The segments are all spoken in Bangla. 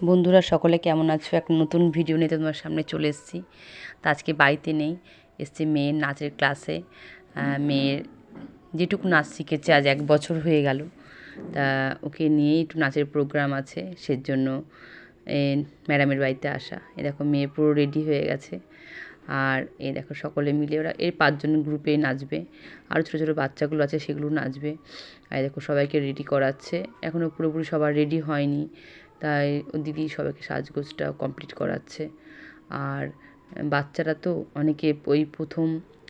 বন্ধুরা সকলে কেমন আছো? এক নতুন ভিডিও নিয়ে তোমার সামনে চলে এসেছি। তা আজকে বাড়িতে নেই এসছি মেয়ের নাচের ক্লাসে মেয়ের যেটুকু নাচ শিখেছে আজ এক বছর হয়ে গেল। তা ওকে নিয়েই একটু নাচের প্রোগ্রাম আছে সেজন্য এ, ম্যাডামের বাড়িতে আসা। এ দেখো মেয়ে পুরো রেডি হয়ে গেছে। আর এই দেখো সকলে মিলে ওরা এর পাঁচজন গ্রুপে নাচবে। আরও ছোটো ছোটো বাচ্চাগুলো আছে সেগুলো নাচবে। আর দেখো সবাইকে রেডি করাচ্ছে। এখনও পুরোপুরি সবার রেডি হয়নি। তাই দিদি সবাইকে সাজগোজটা কমপ্লিট করাচ্ছে। আর বাচ্চারা তো অনেকে ওই প্রথম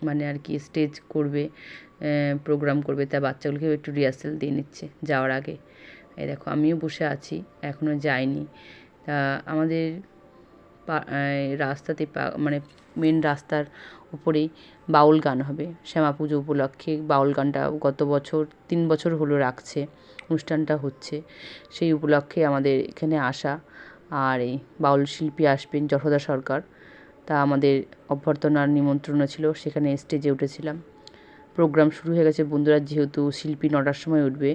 মানে আর কি স্টেজ করবে প্রোগ্রাম করবে তা বাচ্চাগুলোকে একটু রিহার্সাল দিয়ে নিচ্ছে যাওয়ার আগে। এই দেখো, আমিও বসে আছি এখনও যাইনি। তা আমাদের রাস্তাতে মানে মেন রাস্তার উপরেই বাউল গান হবে। শ্যামা পুজো উপলক্ষে বাউল গানটা গত বছর, তিন বছর হলো রাখছে, অনুষ্ঠানটা হচ্ছে। সেই উপলক্ষে আমাদের এখানে আসা আর এই বাউল শিল্পী আসবেন যশোদা সরকার। তা আমাদের অভ্যর্থনার নিমন্ত্রণ ছিল, সেখানে স্টেজে উঠেছিলাম। প্রোগ্রাম শুরু হয়ে গেছে বন্ধুরা, যেহেতু শিল্পী নটার সময় উঠবে,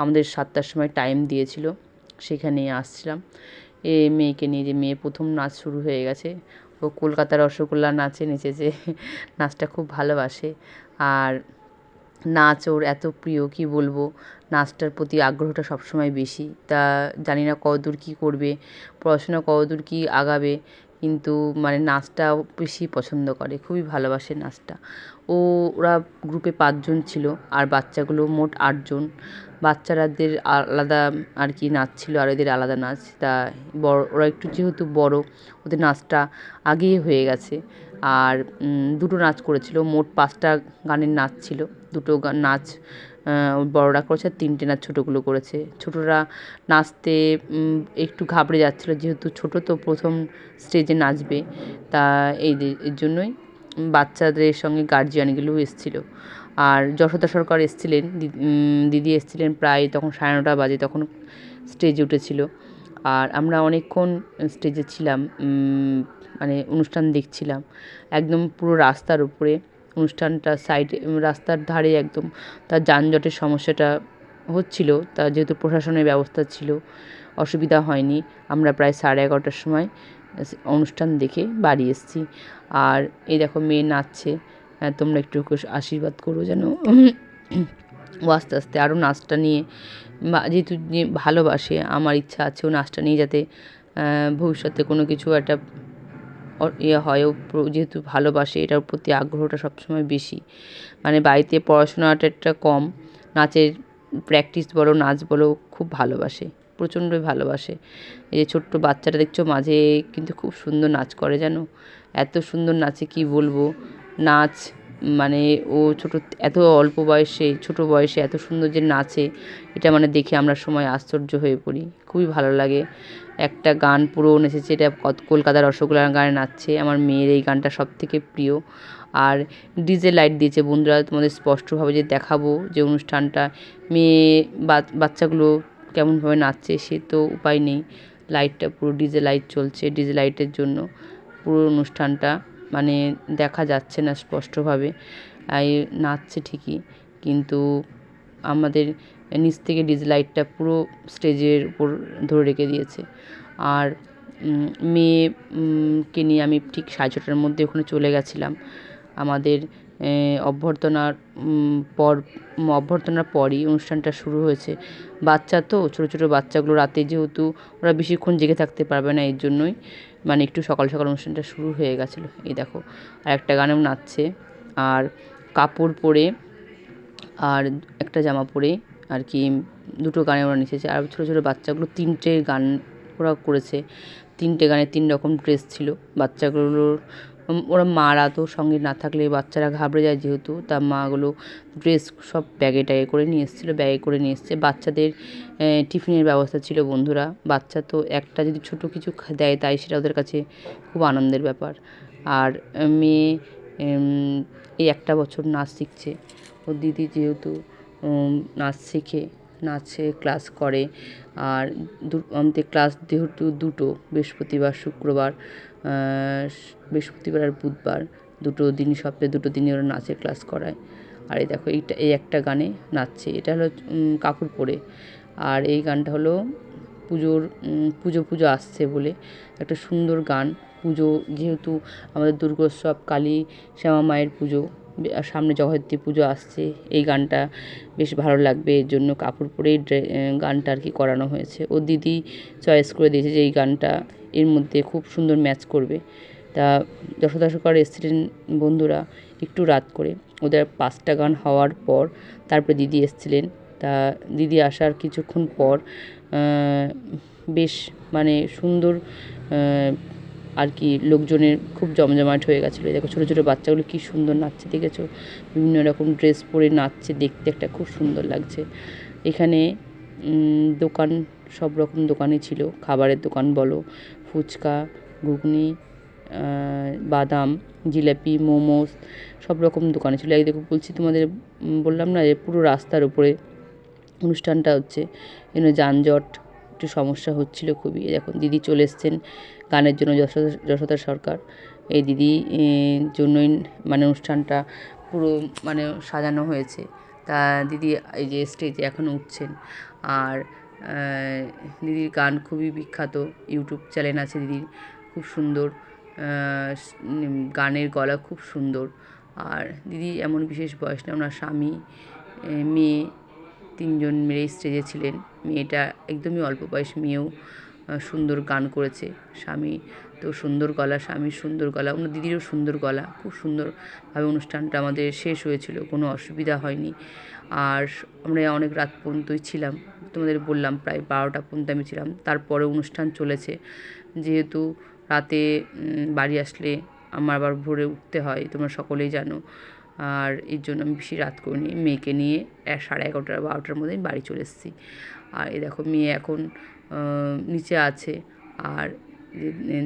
আমাদের সাতটার সময় টাইম দিয়েছিল সেখানে আসছিলাম। এ মেয়েকে নিয়ে যে মেয়ে প্রথম নাচ শুরু হয়ে গেছে ও কলকাতার রসগোল্লা নাচে নিচে যে নাচটা খুব ভালোবাসে। আর নাচ ওর এত প্রিয়, কি বলব? নাচটার প্রতি আগ্রহটা সবসময় বেশি। তা জানি না কতদূর কী করবে, পড়াশোনা কতদূর কী আগাবে কিন্তু মানে নাচটা বেশি পছন্দ করে, খুবই ভালোবাসে নাচটা। ও, ওরা গ্রুপে পাঁচজন ছিল আর বাচ্চাগুলো মোট আটজন। বাচ্চারাদের আলাদা আর কি নাচ ছিল আর এদের আলাদা নাচ। তা বড়, ওরা একটু যেহেতু বড়, ওদের নাচটা আগেই হয়ে গেছে। আর দুটো নাচ করেছিল, মোট পাঁচটা গানের নাচ ছিল। দুটো গান নাচ বড়রা করেছে আর তিনটে নাচ ছোটোগুলো করেছে। ছোটরা নাচতে একটু ঘাবড়ে যাচ্ছিল, যেহেতু ছোটো তো প্রথম স্টেজে নাচবে। তা এই এর জন্যই বাচ্চাদের সঙ্গে গার্জিয়ানগুলোও এসেছিল। আর যশোদা সরকার এসেছিলেন দিদি এসেছিলেন প্রায় তখন সাড়ে নটা বাজে, তখন স্টেজে উঠেছিল। আর আমরা অনেকক্ষণ স্টেজে ছিলাম মানে অনুষ্ঠান দেখছিলাম। একদম পুরো রাস্তার উপরে অনুষ্ঠানটা সাইডে রাস্তার ধারে একদম তার যানজটের সমস্যাটা হচ্ছিল তা যেহেতু প্রশাসনের ব্যবস্থা ছিল অসুবিধা হয়নি। আমরা প্রায় সাড়ে এগারোটার সময় অনুষ্ঠান দেখে বাড়ি এসেছি। আর এই দেখো মেয়ে নাচছে আহ, তোমরা একটু আশীর্বাদ করো যেন। ও আস্তে আস্তে আরও নাচটা নিয়ে বা যেহেতু ভালোবাসে আমার ইচ্ছা আছে ও নাচটা নিয়ে যাতে ভবিষ্যতে কোনো কিছু একটা ইয়ে হয় যেহেতু ভালোবাসে, এটার প্রতি আগ্রহটা সবসময় বেশি। মানে বাড়িতে পড়াশোনাটা একটা কম, নাচের প্র্যাকটিস বলো, নাচ বলো খুব ভালোবাসে, প্রচণ্ডই ভালোবাসে। এই যে ছোট্ট বাচ্চাটা দেখছ, মাঝে কিন্তু খুব সুন্দর নাচ করে, জানো? এত সুন্দর নাচে কি বলব? নাচ মানে ও ছোটো, এত অল্প বয়সে, ছোট বয়সে এত সুন্দর যে নাচে, এটা মানে দেখে আমরা সময় আশ্চর্য হয়ে পড়ি। খুবই ভালো লাগে। একটা গান পুরো নেচেছে, এটা কত- কলকাতার রসগোল্লার গানে নাচছে। আমার মেয়ের এই গানটা সব থেকে প্রিয়। আর ডিজে লাইট দিয়েছে বন্ধুরা, তোমাদের স্পষ্টভাবে যে দেখাবো যে অনুষ্ঠানটা। মেয়ে বাচ্চাগুলো কেমনভাবে নাচছে সে তো উপায় নেই। লাইটটা পুরো ডিজে লাইট চলছে, ডিজে লাইটের জন্য পুরো অনুষ্ঠানটা। মানে দেখা যাচ্ছে না স্পষ্টভাবে। আর নাচছে ঠিকই কিন্তু আমাদের নিচ থেকে ডিজে লাইটটা পুরো স্টেজের উপর ধরে রেখে দিয়েছে। আর উম, মেয়ে উম, কে নিয়ে আমি ঠিক সাড়ে ছটার মধ্যে ওখানে চলে গেছিলাম। আমাদের অভ্যর্থনার পর অভ্যর্থনার পরই অনুষ্ঠানটা শুরু হয়েছে। বাচ্চা তো ছোটো ছোটো বাচ্চাগুলো রাতে যেহেতু ওরা বেশিক্ষণ জেগে থাকতে পারবে না এর জন্যই। মানে একটু সকাল সকাল অনুষ্ঠানটা শুরু হয়ে গেছিল। এই দেখো আর একটা গানেও নাচছে, আর কাপড় পরে, আর একটা জামা পরে, আর কি দুটো গানে ওরা নেচেছে। আর ছোটো ছোটো বাচ্চাগুলো, তিনটে গান ওরা করেছে। তিনটে গানে তিন রকম ড্রেস ছিল। বাচ্চাগুলোর ওরা মারা তো সঙ্গে না থাকলে বাচ্চারা ঘাবড়ে যায় যেহেতু। তা মাগুলো ড্রেস সব ব্যাগে ট্যাগে করে নিয়ে এসেছিল, ব্যাগে করে নিয়ে এসছে। বাচ্চাদের টিফিনের ব্যবস্থা ছিল বন্ধুরা। বাচ্চা তো একটা যদি ছোটো কিছু দেয় তাই সেটা ওদের কাছে খুব আনন্দের ব্যাপার। আর মেয়ে এই একটা বছর নাচ শিখছে। ওর দিদি যেহেতু নাচ শেখে, নাচে ক্লাস করে। আর আমাদের ক্লাস যেহেতু দুটো, বৃহস্পতিবার, শুক্রবার বৃহস্পতিবার আর বুধবার দুটো দিন সপ্তাহে দুটো দিনই ওরা নাচের ক্লাস করায়। আর এই দেখো এইটা, এই একটা গানে নাচছে। এটা হলো কাপড় পরে। আর এই গানটা হলো পুজোর পুজো পুজো আসছে বলে একটা সুন্দর গান। পুজো যেহেতু আমাদের দুর্গোৎসব, কালী, শ্যামা মায়ের পুজো। সামনে জগদ্ধাত্রী পুজো আসছে, এই গানটা বেশ ভালো লাগবে, এর জন্য কাপড় পরেই গানটা আর কি করানো হয়েছে। ও দিদি চয়েস করে দিয়েছে যে এই গানটা এর মধ্যে খুব সুন্দর ম্যাচ করবে। তা যশোদা সরকার এসেছিলেন বন্ধুরা একটু রাত করে। ওদের পাঁচটা গান হওয়ার পর তারপরে দিদি এসেছিলেন। তা দিদি আসার কিছুক্ষণ পর বেশ মানে সুন্দর আর কি লোকজনের খুব জমজমাট হয়ে গেছিল। দেখো ছোটো ছোটো বাচ্চাগুলো কী সুন্দর নাচছে, দেখেছ? বিভিন্ন রকম ড্রেস পরে নাচছে, দেখতে একটা খুব সুন্দর লাগছে। এখানে দোকান, সব রকম দোকানই ছিল। খাবারের দোকান বলো, ফুচকা, ঘুগনি বাদাম, জিলাপি, মোমোস, সব রকম দোকানে ছিল। এই দেখো বলছি তোমাদের বললাম না যে পুরো রাস্তার উপরে অনুষ্ঠানটা হচ্ছে। এজন্য যানজট, একটু সমস্যা হচ্ছিল খুবই। দেখুন দিদি চলে এসছেন গানের জন্য যশোদা সরকার। এই দিদি জন্যই মানে অনুষ্ঠানটা পুরো মানে সাজানো হয়েছে। তা দিদি এই যে স্টেজে এখন উঠছেন। আর দিদির গান খুবই বিখ্যাত। ইউটিউব চ্যানেল আছে দিদির। খুব সুন্দর। গানের গলা খুব সুন্দর। আর দিদি এমন বিশেষ বয়স না ওনার স্বামী মেয়ে, তিনজন মেয়ে স্টেজে ছিলেন। মেয়েটা একদমই অল্প বয়স, মেয়েও সুন্দর গান করেছে স্বামী। তো সুন্দর গলা স্বামীর সুন্দর গলা, ওনার দিদিরও সুন্দর গলা, খুব সুন্দরভাবে অনুষ্ঠানটা আমাদের শেষ হয়েছিল, কোনো অসুবিধা হয়নি। আর আমরা অনেক রাত পর্যন্তই ছিলাম, তোমাদের বললাম প্রায় বারোটা পর্যন্ত আমি ছিলাম। তারপরে অনুষ্ঠান চলেছে, যেহেতু রাতে বাড়ি আসলে আমার আবার ভোরে উঠতে হয়, তোমরা সকলেই জানো। আর এর জন্য আমি বেশি রাত করিনি। মেয়েকে নিয়ে সাড়ে এগারোটা, বারোটার মধ্যে আমি বাড়ি চলে এসেছি। আর এই দেখো, মেয়ে এখন নিচে আছে। আর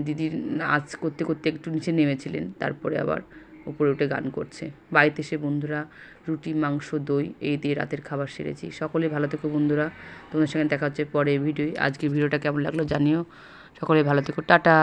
দিদির নাচ করতে করতে একটু নিচে নেমেছিলেন। তারপরে আবার উপরে উঠে গান করছে। বাড়িতে এসে, বন্ধুরা, রুটি, মাংস, দই, এই দিয়ে রাতের খাবার সেরেছি। সকলে ভালো থেকো, বন্ধুরা। তোমাদের সঙ্গে দেখা হচ্ছে পরে ভিডিও আজকের ভিডিওটা কেমন লাগল জানিও। সকলে ভালো থেকো। টাটা!